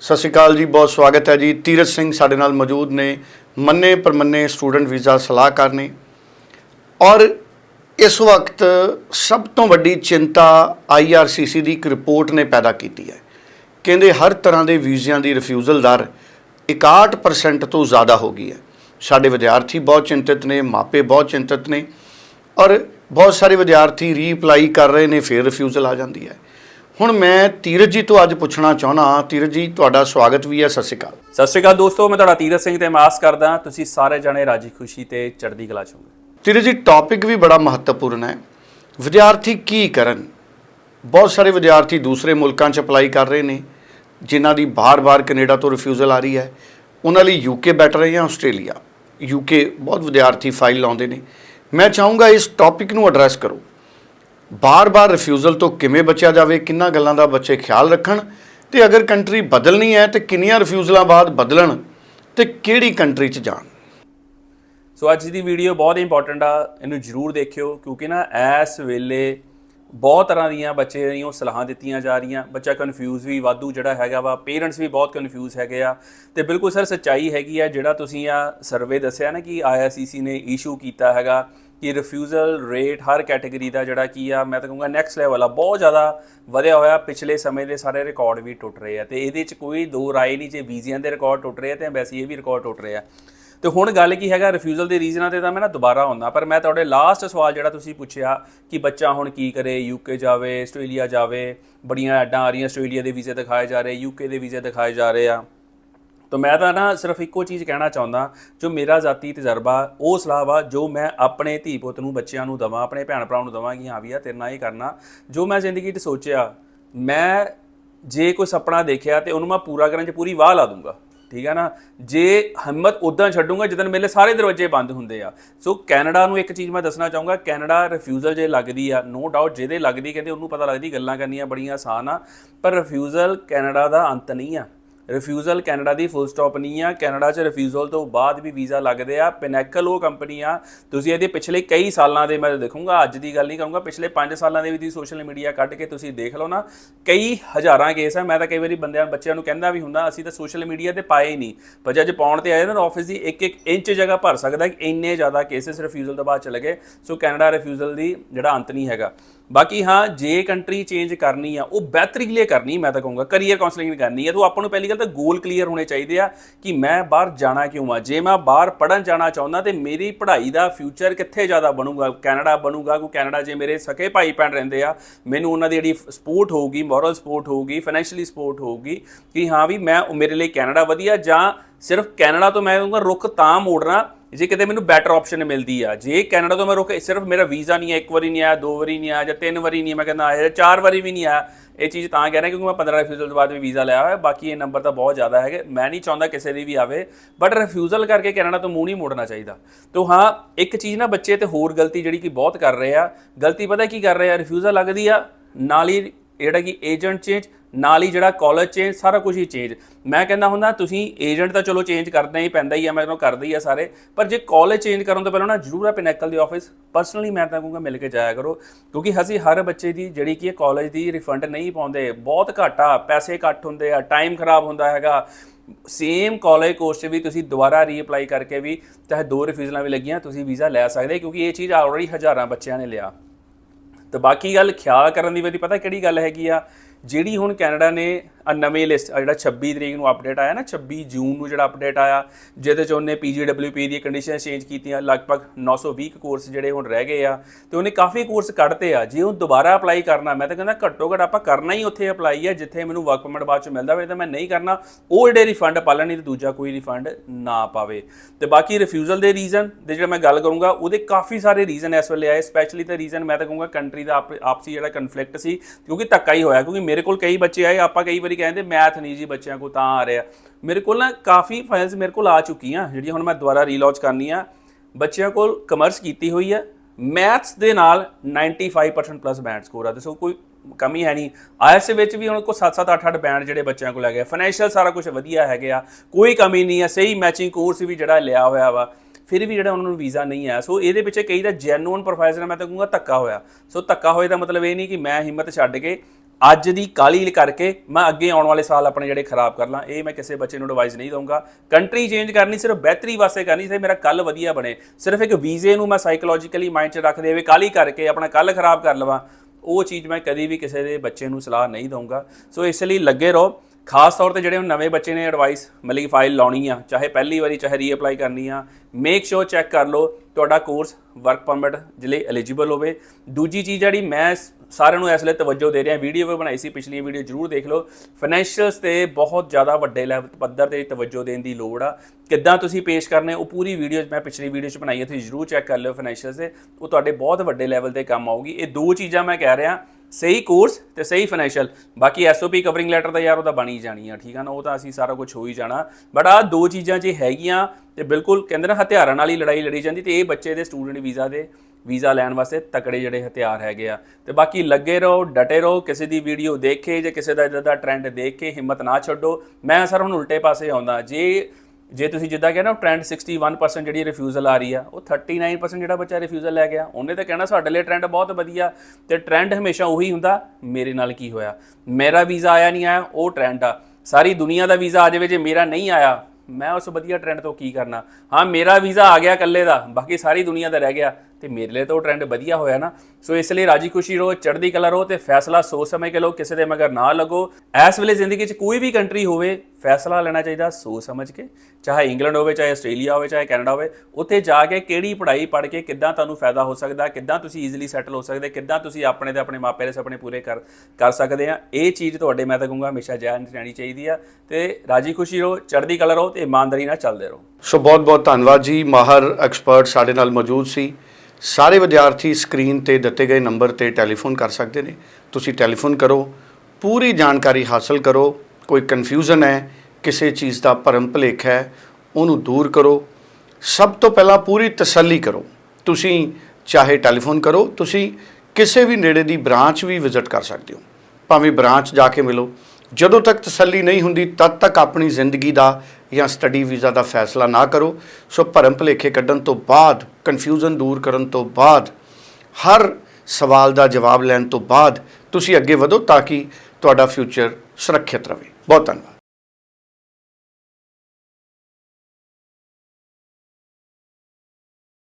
ਸਤਿ ਸ਼੍ਰੀ ਅਕਾਲ ਜੀ, ਬਹੁਤ ਸਵਾਗਤ ਹੈ ਜੀ। ਤੀਰਤ ਸਿੰਘ ਸਾਡੇ ਨਾਲ ਮੌਜੂਦ ਨੇ। ਮੰਨੇ ਪਰਮੰਨੇ ਸਟੂਡੈਂਟ ਵੀਜ਼ਾ ਸਲਾਹਕਾਰ ਨੇ। ਔਰ ਇਸ ਵਕਤ ਸਭ ਤੋਂ ਵੱਡੀ ਚਿੰਤਾ IRCC ਦੀ ਇੱਕ ਰਿਪੋਰਟ ਨੇ ਪੈਦਾ ਕੀਤੀ ਹੈ। ਕਹਿੰਦੇ ਹਰ ਤਰ੍ਹਾਂ ਦੇ ਵੀਜ਼ਿਆਂ ਦੀ ਰਿਫਿਊਜ਼ਲ ਦਰ 61% ਤੋਂ ਜ਼ਿਆਦਾ ਹੋ ਗਈ ਹੈ। ਸਾਡੇ ਵਿਦਿਆਰਥੀ ਬਹੁਤ ਚਿੰਤਤ ਨੇ, ਮਾਪੇ ਬਹੁਤ ਚਿੰਤਤ ਨੇ। ਔਰ ਬਹੁਤ ਸਾਰੇ ਵਿਦਿਆਰਥੀ ਰੀਅਪਲਾਈ ਕਰ ਰਹੇ ਨੇ, ਫਿਰ ਰਿਫਿਊਜ਼ਲ ਆ ਜਾਂਦੀ ਹੈ। ਹੁਣ ਮੈਂ ਤੀਰਤ ਜੀ ਤੋਂ ਅੱਜ ਪੁੱਛਣਾ ਚਾਹਣਾ ਤੀਰਤ ਜੀ ਤੁਹਾਡਾ ਸਵਾਗਤ ਵੀ ਹੈ। ਸਤਿ ਸ਼੍ਰੀ ਅਕਾਲ। ਸਤਿ ਸ਼੍ਰੀ ਅਕਾਲ ਦੋਸਤੋ ਮੈਂ ਤੁਹਾਡਾ ਤੀਰਤ ਸਿੰਘ ਤੇ ਮੈਂ ਆਸ ਕਰਦਾ ਤੁਸੀਂ ਸਾਰੇ ਜਣੇ ਰਾਜੀ ਖੁਸ਼ੀ ਤੇ ਚੜ੍ਹਦੀ ਕਲਾ ਚ ਹੋਵੋਗੇ। ਤੀਰਤ ਜੀ ਟੌਪਿਕ ਵੀ ਬੜਾ ਮਹੱਤਵਪੂਰਨ ਹੈ। ਵਿਦਿਆਰਥੀ ਕੀ ਕਰਨ? ਬਹੁਤ ਸਾਰੇ ਵਿਦਿਆਰਥੀ ਦੂਸਰੇ ਮੁਲਕਾਂ 'ਚ ਅਪਲਾਈ ਕਰ ਰਹੇ ਨੇ ਜਿਨ੍ਹਾਂ ਦੀ ਬਾਰ-ਬਾਰ ਕੈਨੇਡਾ ਤੋਂ ਰਿਫਿਊਜ਼ਲ ਆ ਰਹੀ ਹੈ। ਉਹਨਾਂ ਲਈ ਯੂਕੇ ਬੈਟਰ ਹੈ ਜਾਂ ਆਸਟ੍ਰੇਲੀਆ? ਯੂਕੇ ਬਹੁਤ ਵਿਦਿਆਰਥੀ ਫਾਈਲ ਲਾਉਂਦੇ ਨੇ। ਮੈਂ ਚਾਹੂੰਗਾ ਇਸ ਟੌਪਿਕ ਨੂੰ ਐਡਰੈਸ ਕਰੋ। ਬਾਰ-ਬਾਰ ਰਿਫਿਊਜ਼ਲ ਤੋਂ ਕਿਵੇਂ ਬਚਿਆ ਜਾਵੇ, ਕਿੰਨਾ ਗੱਲਾਂ ਦਾ ਬੱਚੇ ਖਿਆਲ ਰੱਖਣ, ਤੇ ਅਗਰ ਕੰਟਰੀ ਬਦਲਣੀ ਹੈ, ਤੇ ਕਿੰਨੀਆਂ ਰਿਫਿਊਜ਼ਲਾਂ ਬਾਅਦ ਬਦਲਣ, ਤੇ ਕਿਹੜੀ ਕੰਟਰੀ 'ਚ ਜਾਣ? ਸੋ ਅੱਜ ਦੀ ਵੀਡੀਓ ਬਹੁਤ ਇੰਪੋਰਟੈਂਟ ਆ, ਇਹਨੂੰ ਜਰੂਰ ਦੇਖਿਓ, ਕਿਉਂਕਿ ਨਾ ਇਸ ਵੇਲੇ ਬਹੁਤ ਤਰ੍ਹਾਂ ਦੀਆਂ ਬੱਚੇ ਦੀਆਂ ਸਲਾਹਾਂ ਦਿੱਤੀਆਂ ਜਾ ਰਹੀਆਂ। ਬੱਚਾ ਕਨਫਿਊਜ਼ ਵੀ ਵਾਧੂ ਜਿਹੜਾ ਹੈਗਾ ਵਾ ਪੇਰੈਂਟਸ ਵੀ ਬਹੁਤ ਕਨਫਿਊਜ਼ ਹੈਗੇ ਆ। ਤੇ ਬਿਲਕੁਲ ਸਰ, ਸੱਚਾਈ ਹੈਗੀ ਆ, ਜਿਹੜਾ ਤੁਸੀਂ ਆ ਸਰਵੇ ਦੱਸਿਆ ਨਾ ਕਿ IRCC ਨੇ ਇਸ਼ੂ ਕੀਤਾ ਹੈਗਾ ਕਿ ਰਿਫਿਊਜ਼ਲ ਰੇਟ ਹਰ ਕੈਟਾਗਰੀ ਦਾ ਜਿਹੜਾ ਕੀ ਆ, ਮੈਂ ਤਾਂ ਕਹੂੰਗਾ ਨੈਕਸਟ ਲੈਵਲ ਆ, ਬਹੁਤ ਜ਼ਿਆਦਾ ਵਧਿਆ ਹੋਇਆ ਪਿਛਲੇ ਸਮੇਂ ਦੇ ਸਾਰੇ ਰਿਕਾਰਡ ਵੀ ਟੁੱਟ ਰਹੇ ਆ ਤੇ ਇਹਦੇ 'ਚ ਕੋਈ ਦੋ ਰਾਏ ਨਹੀਂ ਜੇ ਵੀਜ਼ਿਆਂ ਦੇ ਰਿਕਾਰਡ ਟੁੱਟ ਰਹੇ ਆ ਤੇ ਵੈਸੇ ਇਹ ਵੀ ਰਿਕਾਰਡ ਟੁੱਟ ਰਹੇ ਆ। ਤੇ ਹੁਣ ਗੱਲ ਕੀ ਹੈਗਾ ਰਿਫਿਊਜ਼ਲ ਦੇ ਰੀਜ਼ਨਾਂ ਤੇ ਤਾਂ ਮੈਂ ਨਾ ਦੁਬਾਰਾ ਆਉਂਦਾ, ਪਰ ਮੈਂ ਤੁਹਾਡੇ ਲਾਸਟ ਸਵਾਲ ਜਿਹੜਾ ਤੁਸੀਂ ਪੁੱਛਿਆ ਕਿ ਬੱਚਾ ਹੁਣ ਕੀ ਕਰੇ ਯੂਕੇ ਜਾਵੇ, ਆਸਟ੍ਰੇਲੀਆ ਜਾਵੇ, ਬੜੀਆਂ ਐਡਾਂ ਆ ਰਹੀਆਂ, ਆਸਟ੍ਰੇਲੀਆ ਦੇ ਵੀਜ਼ੇ ਦਿਖਾਏ ਜਾ ਰਹੇ ਯੂਕੇ ਦੇ ਵੀਜ਼ੇ ਦਿਖਾਏ ਜਾ ਰਹੇ ਆ। ਤਾਂ ਮੈਂ ਤਾਂ ਨਾ ਸਿਰਫ ਇੱਕੋ ਚੀਜ਼ ਕਹਿਣਾ ਚਾਹੁੰਦਾ, ਜੋ ਮੇਰਾ ਜ਼ਾਤੀ ਤਜਰਬਾ, ਉਹ ਸਲਾਹ ਵਾ, ਜੋ ਮੈਂ ਆਪਣੇ ਧੀ ਪੁੱਤ ਨੂੰ, ਬੱਚਿਆਂ ਨੂੰ ਦਵਾਂ, ਆਪਣੇ ਭੈਣ ਭਰਾ ਨੂੰ ਦਵਾਂ ਕਿ ਹਾਂ ਵੀ ਆ ਤੇਰੇ ਨਾਲ ਇਹ ਕਰਨਾ, ਜੋ ਮੈਂ ਜ਼ਿੰਦਗੀ 'ਚ ਸੋਚਿਆ, ਮੈਂ ਜੇ ਕੋਈ ਸੁਪਨਾ ਦੇਖਿਆ ਤੇ ਉਹਨੂੰ ਮੈਂ ਪੂਰਾ ਕਰਨ 'ਚ ਪੂਰੀ ਵਾਹ ਲਾ ਦੂੰਗਾ, ਠੀਕ ਹੈ ਨਾ? ਜੇ ਹਿੰਮਤ ਉਦਾਂ ਛੱਡੂੰਗਾ ਜਦੋਂ ਮੇਰੇ ਸਾਰੇ ਦਰਵਾਜ਼ੇ ਬੰਦ ਹੁੰਦੇ ਆ। ਸੋ ਕੈਨੇਡਾ ਨੂੰ ਇੱਕ ਚੀਜ਼ ਮੈਂ ਦੱਸਣਾ ਚਾਹੂੰਗਾ, ਕੈਨੇਡਾ ਰਿਫਿਊਜ਼ਲ ਜੇ ਲੱਗਦੀ ਆ ਨੋ ਡਾਊਟ ਜਿਹਦੇ ਲੱਗਦੀ, ਕਹਿੰਦੇ ਉਹਨੂੰ ਪਤਾ ਲੱਗਦੀ ਗੱਲਾਂ ਕਰਨੀਆਂ ਬੜੀਆਂ ਆਸਾਨ ਆ, ਪਰ ਰਿਫਿਊਜ਼ਲ ਕੈਨੇਡਾ ਦਾ ਅੰਤ ਨਹੀਂ ਆ। ਰਿਫਿਊਜ਼ਲ ਕੈਨੇਡਾ ਦੀ ਫੁੱਲ ਸਟਾਪ ਨਹੀਂ ਆ। ਕੈਨੇਡਾ 'ਚ ਰਿਫਿਊਜ਼ਲ ਤੋਂ ਬਾਅਦ ਵੀ ਵੀਜ਼ਾ ਲੱਗਦੇ ਆ। ਪਿਨੈਕਲ ਉਹ ਕੰਪਨੀ ਆ। ਤੁਸੀਂ ਇਹਦੇ ਪਿਛਲੇ ਕਈ ਸਾਲਾਂ ਦੇ ਮੈਂ ਦੇਖੂੰਗਾ, ਅੱਜ ਦੀ ਗੱਲ ਨਹੀਂ ਕਰੂੰਗਾ, ਪਿਛਲੇ 5 ਸਾਲਾਂ ਦੇ ਵੀ ਤੁਸੀਂ ਸੋਸ਼ਲ ਮੀਡੀਆ ਕੱਢ ਕੇ ਤੁਸੀਂ ਦੇਖ ਲਓ ਨਾ। ਕਈ ਹਜ਼ਾਰਾਂ ਕੇਸ ਆ। ਮੈਂ ਤਾਂ ਕਈ ਵਾਰੀ ਬੰਦਿਆਂ, ਬੱਚਿਆਂ ਨੂੰ ਕਹਿੰਦਾ ਵੀ ਹੁੰਦਾ, ਅਸੀਂ ਤਾਂ ਸੋਸ਼ਲ ਮੀਡੀਆ ਤੇ ਪਾਏ ਹੀ ਨਹੀਂ। ਪਰ ਜਦ ਪਾਉਣ ਤੇ ਆਏ ਨਾ ਆਫਿਸ ਦੀ ਇੱਕ ਇੱਕ ਇੰਚ ਜਗ੍ਹਾ ਭਰ ਸਕਦਾ ਕਿ ਇੰਨੇ ਜ਼ਿਆਦਾ ਕੇਸਸ ਰਿਫਿਊਜ਼ਲ ਤੋਂ ਬਾਅਦ ਚਲੇ ਗਏ। ਸੋ ਕੈਨੇਡਾ ਰਿਫਿਊਜ਼ਲ ਦੀ ਜਿਹੜਾ ਅੰਤ ਨਹੀਂ ਹੈਗਾ। ਬਾਕੀ ਹਾਂ, ਜੇ ਕੰਟਰੀ ਚੇਂਜ ਕਰਨੀ ਆ, ਉਹ ਬਿਹਤਰੀ ਲਈ ਕਰਨੀ, ਮੈਂ ਤਾਂ ਕਹੂੰਗਾ ਕੈਰੀਅਰ ਕਾਉਂਸਲਿੰਗ ਕਰਨੀ ਹੈ ਤਾਂ ਆਪਾਂ ਨੂੰ ਪਹਿਲੀ ਗੱਲ ਤਾਂ ਗੋਲ ਕਲੀਅਰ ਹੋਣੇ ਚਾਹੀਦੇ ਆ ਕਿ ਮੈਂ ਬਾਹਰ ਜਾਣਾ ਕਿਉਂ ਆ? ਜੇ ਮੈਂ ਬਾਹਰ ਪੜਨ ਜਾਣਾ ਚਾਹੁੰਦਾ ਤੇ ਮੇਰੀ ਪੜ੍ਹਾਈ ਦਾ ਫਿਊਚਰ ਕਿੱਥੇ ਜ਼ਿਆਦਾ ਬਣੂਗਾ? ਕੈਨੇਡਾ ਬਣੂਗਾ ਕੋ ਕੈਨੇਡਾ ਜੇ ਮੇਰੇ ਸਕੇ ਭਾਈ ਭੈਣ ਰਹਿੰਦੇ ਆ, ਮੈਨੂੰ ਉਹਨਾਂ ਦੀ ਜਿਹੜੀ ਸਪੋਰਟ ਹੋਊਗੀ ਮੋਰਲ ਸਪੋਰਟ ਹੋਊਗੀ ਫਾਈਨੈਂਸ਼ੀਅਲੀ ਸਪੋਰਟ ਹੋਊਗੀ ਕਿ ਹਾਂ ਵੀ ਮੈਂ ਮੇਰੇ ਲਈ ਕੈਨੇਡਾ ਵਧੀਆ ਜਾਂ ਸਿਰਫ ਕੈਨੇਡਾ ਤੋਂ ਮੈਂ ਕਹੂੰਗਾ ਰੁੱਖ ਤਾਂ ਮੋੜਨਾ ਜੇ ਕਿਤੇ ਮੈਨੂੰ ਬੈਟਰ ਆਪਸ਼ਨ ਮਿਲਦੀ ਆ, ਜੇ ਕੈਨੇਡਾ ਤੋਂ ਮੈਂ ਰੁਕ, ਸਿਰਫ ਮੇਰਾ ਵੀਜ਼ਾ ਨਹੀਂ ਹੈ ਇੱਕ ਵਾਰੀ ਨਹੀਂ ਆਇਆ, ਦੋ ਵਾਰੀ ਨਹੀਂ ਆਇਆ ਜਾਂ ਤਿੰਨ ਵਾਰੀ ਨਹੀਂ ਮੈਂ ਕਹਿੰਦਾ ਆਇਆ, ਜਾਂ ਚਾਰ ਵਾਰੀ ਵੀ ਨਹੀਂ ਆਇਆ, ਇਹ ਚੀਜ਼ ਤਾਂ ਕਹਿ ਰਿਹਾ ਕਿਉਂਕਿ ਮੈਂ 15 ਰਿਫਿਊਜ਼ਲ ਤੋਂ ਬਾਅਦ ਵੀ ਵੀਜ਼ਾ ਲਿਆ ਹੋਇਆ, ਬਾਕੀ ਇਹ ਨੰਬਰ ਤਾਂ ਬਹੁਤ ਜ਼ਿਆਦਾ ਹੈਗੇ, ਮੈਂ ਨਹੀਂ ਚਾਹੁੰਦਾ ਕਿਸੇ ਦੀ ਵੀ ਆਵੇ ਬਟ ਰਿਫਿਊਜ਼ਲ ਕਰਕੇ ਕੈਨੇਡਾ ਤੋਂ ਮੂੰਹ ਨਹੀਂ ਮੋੜਨਾ ਚਾਹੀਦਾ। ਤੋਂ ਹਾਂ, ਇੱਕ ਚੀਜ਼ ਨਾ ਬੱਚੇ ਤੇ ਹੋਰ ਗਲਤੀ ਜਿਹੜੀ ਕਿ ਬਹੁਤ ਕਰ ਰਹੇ ਆ, ਗਲਤੀ ਪਤਾ ਕੀ ਕਰ ਰਹੇ ਆ ਰਿਫਿਊਜ਼ਲ ਲੱਗਦੀ ਆ, ਨਾਲ ਹੀ ਜਿਹੜਾ ਕਿ ਏਜੰਟ ਚੇਂਜ ਨਾਲ ਹੀ ਜਿਹੜਾ ਕਾਲਜ ਚੇਂਜ ਸਾਰਾ ਕੁਝ ਹੀ ਚੇਂਜ ਮੈਂ ਕਹਿੰਦਾ ਹੁੰਦਾ, ਤੁਸੀਂ ਏਜੰਟ ਤਾਂ ਚਲੋ ਚੇਂਜ ਕਰਨਾ ਹੀ ਪੈਂਦਾ ਹੀ ਆ, ਮੈਂ ਤੁਹਾਨੂੰ ਕਰਦਾ ਹੀ ਆ ਸਾਰੇ। ਪਰ ਜੇ ਕਾਲਜ ਚੇਂਜ ਕਰਨ ਤੋਂ ਪਹਿਲਾਂ ਨਾ, ਜ਼ਰੂਰ ਆ ਪਿਨੈਕਲ ਦੇ ਆਫਿਸ ਪਰਸਨਲੀ ਮੈਂ ਤਾਂ ਕਹੂੰਗਾ, ਮਿਲ ਕੇ ਜਾਇਆ ਕਰੋ। ਕਿਉਂਕਿ ਅਸੀਂ ਹਰ ਬੱਚੇ ਦੀ ਜਿਹੜੀ ਕੀ ਹੈ ਕਾਲਜ ਦੀ ਰਿਫੰਡ ਨਹੀਂ ਪਾਉਂਦੇ। ਬਹੁਤ ਘੱਟ ਆ, ਪੈਸੇ ਘੱਟ ਹੁੰਦੇ ਆ ਟਾਈਮ ਖਰਾਬ ਹੁੰਦਾ ਹੈਗਾ। ਸੇਮ ਕਾਲਜ ਕੋਰਸ 'ਚ ਵੀ ਤੁਸੀਂ ਦੁਬਾਰਾ ਰੀਅਪਲਾਈ ਕਰਕੇ ਵੀ, ਚਾਹੇ ਦੋ ਰਿਫਿਊਜ਼ਲਾਂ ਵੀ ਲੱਗੀਆਂ, ਤੁਸੀਂ ਵੀਜ਼ਾ ਲੈ ਸਕਦੇ। ਕਿਉਂਕਿ ਇਹ ਚੀਜ਼ ਆਲਰੇਡੀ ਹਜ਼ਾਰਾਂ ਬੱਚਿਆਂ ਨੇ ਲਿਆ। ਤੇ ਬਾਕੀ ਗੱਲ ਖਿਆਲ ਕਰਨ ਦੀ ਵੀ ਪਤਾ ਕਿਹੜੀ ਗੱਲ ਹੈਗੀ ਆ। ਜਿਹੜੀ ਹੁਣ ਕੈਨੇਡਾ ਨੇ ਆ ਨਵੇਂ ਲਿਸਟ ਜਿਹੜਾ 26 ਤਰੀਕ ਨੂੰ ਅਪਡੇਟ ਆਇਆ ਨਾ 26 ਜੂਨ ਨੂੰ ਜਿਹੜਾ ਅਪਡੇਟ ਆਇਆ, ਜਿਹਦੇ ਚ ਉਹਨੇ ਪੀਜੀਡਬਲਯੂਪੀ ਦੀ ਕੰਡੀਸ਼ਨ ਚੇਂਜ ਕੀਤੀਆਂ, ਲਗਭਗ 920 ਕੋਰਸ ਜਿਹੜੇ ਹੁਣ ਰਹਿ ਗਏ ਆ, ਤੇ ਉਹਨੇ ਕਾਫੀ ਕੋਰਸ ਕੱਢਤੇ ਆ। ਜੇ ਉਹ ਦੁਬਾਰਾ ਅਪਲਾਈ ਕਰਨਾ, ਮੈਂ ਤਾਂ ਕਹਿੰਦਾ ਘੱਟੋ ਘੱਟ ਆਪਾਂ ਕਰਨਾ ਹੀ ਉੱਥੇ ਅਪਲਾਈ ਆ, ਜਿੱਥੇ ਮੈਨੂੰ ਵਰਕ ਪਰਮਿਟ ਬਾਅਦ ਚ ਮਿਲਦਾ ਹੋਵੇ, ਤਾਂ ਮੈਂ ਨਹੀਂ ਕਰਨਾ। ਉਹ ਜਿਹੜੇ ਰਿਫੰਡ ਪਾ ਲੈਣੀ ਤੇ ਦੂਜਾ ਕੋਈ ਰਿਫੰਡ ਨਾ ਪਾਵੇ। ਤੇ ਬਾਕੀ ਰਿਫਿਊਜ਼ਲ ਦੇ ਰੀਜ਼ਨ ਦੇ ਜਿਹੜਾ ਮੈਂ ਗੱਲ ਕਰੂੰਗਾ, ਉਹਦੇ ਕਾਫੀ ਸਾਰੇ ਰੀਜ਼ਨ ਇਸ ਵੇਲੇ ਆਏ ਸਪੈਸ਼ਲੀ ਤਾਂ ਰੀਜ਼ਨ ਮੈਂ ਤਾਂ ਕਹੂੰਗਾ ਕੰਟਰੀ ਦਾ ਆਪ- ਆਪਸੀ ਜਿਹੜਾ ਕਨਫਲਿਕਟ ਸੀ, ਕਿਉਂਕਿ ਧੱਕਾ ਹੀ ਹੋਇਆ, ਕਿਉਂਕਿ ਮੇਰੇ ਕੋਲ ਕਈ ਬੱਚੇ ਆਏ, ਆਪਾਂ ਕਈ ਵਾਰੀ ਕਹਿੰਦੇ ਮੈਥ ਨਹੀਂ ਜੀ ਬੱਚਿਆਂ ਕੋ ਤਾਂ ਆ ਰਿਹਾ। ਮੇਰੇ ਕੋਲ ਨਾ ਕਾਫੀ ਫਾਈਲਸ ਮੇਰੇ ਕੋਲ ਆ ਚੁੱਕੀਆਂ, ਜਿਹੜੀਆਂ ਹੁਣ ਮੈਂ ਦੁਬਾਰਾ ਰੀਲੌਂਚ ਕਰਨੀ ਆ। ਬੱਚਿਆਂ ਕੋਲ ਕਮਰਸ ਕੀਤੀ ਹੋਈ ਹੈ ਮੈਥਸ ਦੇ ਨਾਲ 95% ਪਲੱਸ ਬੈਂਡ ਸਕੋਰ ਆ। ਦੱਸੋ, ਕੋਈ ਕਮੀ ਹੈ ਨਹੀਂ। ਆਇਲਸ ਦੇ ਵਿੱਚ ਵੀ ਹੁਣ ਕੋ 7-7 8-8 ਬੈਂਡ ਜਿਹੜੇ ਬੱਚਿਆਂ ਕੋਲ ਹੈਗੇ ਫਾਈਨੈਂਸ਼ੀਅਲ ਸਾਰਾ ਕੁਝ ਵਧੀਆ ਹੈਗੇ ਆ। ਕੋਈ ਕਮੀ ਨਹੀਂ ਹੈ ਸਹੀ ਮੈਚਿੰਗ ਕੋਰਸ ਵੀ ਜਿਹੜਾ ਲਿਆ ਹੋਇਆ ਵਾ। ਫਿਰ ਵੀ ਜਿਹੜਾ ਉਹਨਾਂ ਨੂੰ ਵੀਜ਼ਾ ਨਹੀਂ ਆਇਆ ਸੋ ਇਹਦੇ ਪਿੱਛੇ ਕਈ ਦਾ ਜੈਨੂਇਨ ਪ੍ਰੋਫੈਸਰ ਮੈਂ ਤਾਂ ਕਹੂੰਗਾ ਧੱਕਾ ਹੋਇਆ। ਸੋ ਧੱਕਾ ਹੋਏ ਦਾ ਮਤਲਬ ਇਹ ਨਹੀਂ ਕਿ ਮੈਂ ਹਿੰਮਤ ਛੱਡ ਕੇ ਅੱਜ ਦੀ ਕਾਹਲੀ ਕਰਕੇ ਮੈਂ ਅੱਗੇ ਆਉਣ ਵਾਲੇ ਸਾਲ ਆਪਣੇ ਜਿਹੜੇ ਖਰਾਬ ਕਰ ਲਾਂ, ਇਹ ਮੈਂ ਕਿਸੇ ਬੱਚੇ ਨੂੰ ਐਡਵਾਈਸ ਨਹੀਂ ਦਊਂਗਾ। ਕੰਟਰੀ ਚੇਂਜ ਕਰਨੀ ਸਿਰਫ ਬਿਹਤਰੀ ਵਾਸਤੇ ਕਰਨੀ ਸਿਰਫ ਮੇਰਾ ਕੱਲ ਵਧੀਆ ਬਣੇ। ਸਿਰਫ ਇੱਕ ਵੀਜ਼ੇ ਨੂੰ ਮੈਂ ਸਾਈਕੋਲੋਜੀਕਲੀ ਮਾਈਂਡ 'ਚ ਰੱਖਦੇ ਹੋਏ ਕਾਹਲੀ ਕਰਕੇ ਆਪਣਾ ਕੱਲ ਖਰਾਬ ਕਰ ਲਵਾਂ, ਉਹ ਚੀਜ਼ ਮੈਂ ਕਦੀ ਵੀ ਕਿਸੇ ਦੇ ਬੱਚੇ ਨੂੰ ਸਲਾਹ ਨਹੀਂ ਦਊਂਗਾ। ਸੋ ਇਸ ਲਈ ਲੱਗੇ ਰਹੋ। ਖਾਸ ਤੌਰ ਤੇ ਜਿਹੜੇ ਨਵੇਂ ਬੱਚੇ ਨੇ ਐਡਵਾਈਸ ਮਤਲਬ ਕਿ ਫਾਈਲ ਲਾਉਣੀ ਆ, ਚਾਹੇ ਪਹਿਲੀ ਵਾਰੀ, ਚਾਹੇ ਰੀਅਪਲਾਈ ਕਰਨੀ ਆ ਮੇਕ ਸ਼ੋਰ ਚੈੱਕ ਕਰ ਲਓ, ਤੁਹਾਡਾ ਕੋਰਸ ਵਰਕ ਪਰਮਿਟ ਜਿਹੜੇ ਐਲੀਜੀਬਲ ਹੋਵੇ। ਦੂਜੀ ਚੀਜ਼ ਜਿਹੜੀ ਮੈਂ ਸਾਰਿਆਂ ਨੂੰ ਇਸ ਲਈ ਤਵੱਜੋ ਦੇ ਰਿਹਾ ਵੀਡੀਓ ਵੀ ਬਣਾਈ ਸੀ ਪਿਛਲੀ ਵੀਡੀਓ ਜਰੂਰ ਦੇਖ ਲਓ। ਫਾਈਨੈਂਸ਼ੀਅਲਸ ਤੇ ਬਹੁਤ ਜ਼ਿਆਦਾ ਵੱਡੇ ਲੈਵਲ ਪੱਧਰ ਤੇ ਤਵੱਜੋ ਦੇਣ ਦੀ ਲੋੜ ਆ। ਕਿੱਦਾਂ ਤੁਸੀਂ ਪੇਸ਼ ਕਰਨੇ, ਉਹ ਪੂਰੀ ਵੀਡੀਓ ਮੈਂ ਪਿਛਲੀ ਵੀਡੀਓ 'ਚ ਬਣਾਈ ਹੈ ਤੁਸੀਂ ਜਰੂਰ ਚੈੱਕ ਕਰ ਲਿਓ ਫਾਈਨੈਂਸ਼ੀਅਲਸ ਤੇ। ਉਹ ਤੁਹਾਡੇ ਬਹੁਤ ਵੱਡੇ ਲੈਵਲ ਤੇ ਕੰਮ ਆਊਗੀ। ਇਹ ਦੋ ਚੀਜ਼ਾਂ ਮੈਂ ਕਹਿ ਰਿਹਾ, ਸਹੀ ਕੋਰਸ ਤੇ ਸਹੀ ਫਾਈਨੈਂਸ਼ੀਅਲ ਬਾਕੀ ਐਸਓਪੀ ਕਵਰਿੰਗ ਲੈਟਰ ਤਾਂ ਯਾਰ ਉਹਦਾ ਬਣੀ ਜਾਣੀ ਆ, ਠੀਕ ਆ ਨਾ? ਉਹ ਤਾਂ ਅਸੀਂ ਸਾਰਾ ਕੁਝ ਹੋ ਹੀ ਜਾਣਾ। ਬਟ ਆ ਦੋ ਚੀਜ਼ਾਂ ਜੇ ਹੈਗੀਆਂ ਤੇ ਬਿਲਕੁਲ ਕਹਿੰਦੇ ਨਾ ਹਥਿਆਰਾਂ ਨਾਲ ਹੀ ਲੜਾਈ ਲੜੀ ਜਾਂਦੀ ਤੇ ਇਹ ਬੱਚੇ ਦੇ ਸਟੂਡੈਂਟ ਵੀਜ਼ਾ ਦੇ ਵੀਜ਼ਾ ਲੈਣ ਵਾਸਤੇ ਤਕੜੇ ਜਿਹੜੇ ਹਥਿਆਰ ਹੈਗੇ ਆ। ਤੇ ਬਾਕੀ ਲੱਗੇ ਰਹੋ, ਡਟੇ ਰਹੋ, ਕਿਸੇ ਦੀ ਵੀਡੀਓ ਦੇਖੇ ਜੇ ਕਿਸੇ ਦਾ ਇਦਾਂ ਦਾ ਟ੍ਰੈਂਡ ਦੇਖ ਕੇ ਹਿੰਮਤ ਨਾ ਛੱਡੋ। ਮੈਂ ਸਰ ਹੁਣ ਉਲਟੇ ਪਾਸੇ ਆਉਂਦਾ। ਜੇ ਜੇ ਤੁਸੀਂ ਜਿੱਦਾਂ ਕਹਿੰਦੇ ਨਾ ਟ੍ਰੈਂਡ 61% ਜਿਹੜੀ ਰਿਫਿਊਜ਼ਲ ਆ ਰਹੀ ਆ, ਉਹ 39% ਜਿਹੜਾ ਬੱਚਾ ਰਿਫਿਊਜ਼ਲ ਲੈ ਗਿਆ। ਉਹਨੇ ਤਾਂ ਕਹਿਣਾ ਸਾਡੇ ਲਈ ਟ੍ਰੈਂਡ ਬਹੁਤ ਵਧੀਆ। ਤੇ ਟ੍ਰੈਂਡ ਹਮੇਸ਼ਾ ਉਹੀ ਹੁੰਦਾ, ਮੇਰੇ ਨਾਲ ਕੀ ਹੋਇਆ? ਮੇਰਾ ਵੀਜ਼ਾ ਆਇਆ ਨਹੀਂ ਆਇਆ, ਉਹ ਟ੍ਰੈਂਡ ਆ। ਸਾਰੀ ਦੁਨੀਆ ਦਾ ਵੀਜ਼ਾ ਆ ਜਾਵੇ ਜੇ ਮੇਰਾ ਨਹੀਂ ਆਇਆ, ਮੈਂ ਉਸ ਵਧੀਆ ਟ੍ਰੈਂਡ ਤੋਂ ਕੀ ਕਰਨਾ? ਹਾਂ, ਮੇਰਾ ਵੀਜ਼ਾ ਆ ਗਿਆ ਇਕੱਲੇ ਦਾ, ਬਾਕੀ ਸਾਰੀ ਦੁਨੀਆ ਦਾ ਰਹਿ ਗਿਆ। ਤੇ ਮੇਰੇ ਲਈ ਤਾਂ ਉਹ ਟ੍ਰੈਂਡ ਵਧੀਆ ਹੋਇਆ ਨਾ। ਸੋ ਇਸ ਲਈ ਰਾਜੀ ਖੁਸ਼ੀ ਰਹੋ, ਚੜ੍ਹਦੀ ਕਲਾ ਰਹੋ ਤੇ ਫੈਸਲਾ ਸੋਚ ਸਮਝ ਕੇ ਲਓ, ਕਿਸੇ ਦੇ ਮਗਰ ਨਾ ਲੱਗੋ। ਇਸ ਵੇਲੇ ਜ਼ਿੰਦਗੀ 'ਚ ਕੋਈ ਵੀ ਕੰਟਰੀ ਹੋਵੇ, ਫੈਸਲਾ ਲੈਣਾ ਚਾਹੀਦਾ ਸੋਚ ਸਮਝ ਕੇ। ਚਾਹੇ ਇੰਗਲੈਂਡ ਹੋਵੇ, ਚਾਹੇ ਆਸਟ੍ਰੇਲੀਆ ਹੋਵੇ, ਚਾਹੇ ਕੈਨੇਡਾ ਹੋਵੇ, ਉੱਥੇ ਜਾ ਕੇ ਕਿਹੜੀ ਪੜ੍ਹਾਈ ਪੜ੍ਹ ਕੇ ਕਿੱਦਾਂ ਤੁਹਾਨੂੰ ਫਾਇਦਾ ਹੋ ਸਕਦਾ, ਕਿੱਦਾਂ ਤੁਸੀਂ ਈਜ਼ੀਲੀ ਸੈਟਲ ਹੋ ਸਕਦੇ, ਕਿੱਦਾਂ ਤੁਸੀਂ ਆਪਣੇ ਤੇ ਆਪਣੇ ਮਾਪੇ ਦੇ ਸੁਪਨੇ ਪੂਰੇ ਕਰ ਕਰ ਸਕਦੇ ਆ। ਇਹ ਚੀਜ਼ ਤੁਹਾਡੇ ਮੈਂ ਤਾਂ ਕਹੂੰਗਾ ਹਮੇਸ਼ਾ ਜਾਣ ਰਹਿਣੀ ਚਾਹੀਦੀ ਆ ਤੇ ਰਾਜੀ ਖੁਸ਼ੀ ਰਹੋ, ਚੜ੍ਹਦੀ ਕਲਾ ਰਹੋ ਤੇ ਇਮਾਨਦਾਰੀ ਨਾਲ ਚੱਲਦੇ ਰਹੋ। ਸੋ ਬਹੁਤ ਬਹੁਤ ਧੰਨਵਾਦ ਜੀ। ਮਾਹਰ ਐਕਸਪਰਟ ਸਾਡੇ ਨਾਲ ਮੌਜੂਦ ਸੀ। ਸਾਰੇ ਵਿਦਿਆਰਥੀ ਸਕਰੀਨ ਤੇ ਦਿੱਤੇ ਗਏ ਨੰਬਰ ਤੇ ਟੈਲੀਫੋਨ ਕਰ ਸਕਦੇ ਨੇ। ਤੁਸੀਂ ਟੈਲੀਫੋਨ ਕਰੋ, ਪੂਰੀ ਜਾਣਕਾਰੀ ਹਾਸਲ ਕਰੋ, ਕੋਈ ਕਨਫਿਊਜ਼ਨ ਹੈ, ਕਿਸੇ ਚੀਜ਼ ਦਾ ਭਰਮ ਭੁਲੇਖ ਹੈ, ਉਹਨੂੰ ਦੂਰ ਕਰੋ। ਸਭ ਤੋਂ ਪਹਿਲਾਂ ਪੂਰੀ ਤਸੱਲੀ ਕਰੋ। ਤੁਸੀਂ ਚਾਹੇ ਟੈਲੀਫੋਨ ਕਰੋ, ਤੁਸੀਂ ਕਿਸੇ ਵੀ ਨੇੜੇ ਦੀ ਬ੍ਰਾਂਚ ਵੀ ਵਿਜ਼ਿਟ ਕਰ ਸਕਦੇ ਹੋ। ਭਾਵੇਂ ਬ੍ਰਾਂਚ ਜਾ ਕੇ ਮਿਲੋ ਜਦੋਂ ਤੱਕ ਤਸੱਲੀ ਨਹੀਂ ਹੁੰਦੀ, ਤਦ ਤੱਕ ਆਪਣੀ ਜ਼ਿੰਦਗੀ ਦਾ ਜਾਂ ਸਟੱਡੀ ਵੀਜ਼ਾ ਦਾ ਫੈਸਲਾ ਨਾ ਕਰੋ। ਸੋ ਭਰਮ ਭੁਲੇਖੇ ਕੱਢਣ ਤੋਂ ਬਾਅਦ ਕਨਫਿਊਜ਼ਨ ਦੂਰ ਕਰਨ ਤੋਂ ਬਾਅਦ, ਹਰ ਸਵਾਲ ਦਾ ਜਵਾਬ ਲੈਣ ਤੋਂ ਬਾਅਦ ਤੁਸੀਂ ਅੱਗੇ ਵਧੋ ਤਾਂ ਕਿ ਤੁਹਾਡਾ ਫਿਊਚਰ ਸੁਰੱਖਿਅਤ ਰਹੇ। ਬਹੁਤ ਧੰਨਵਾਦ।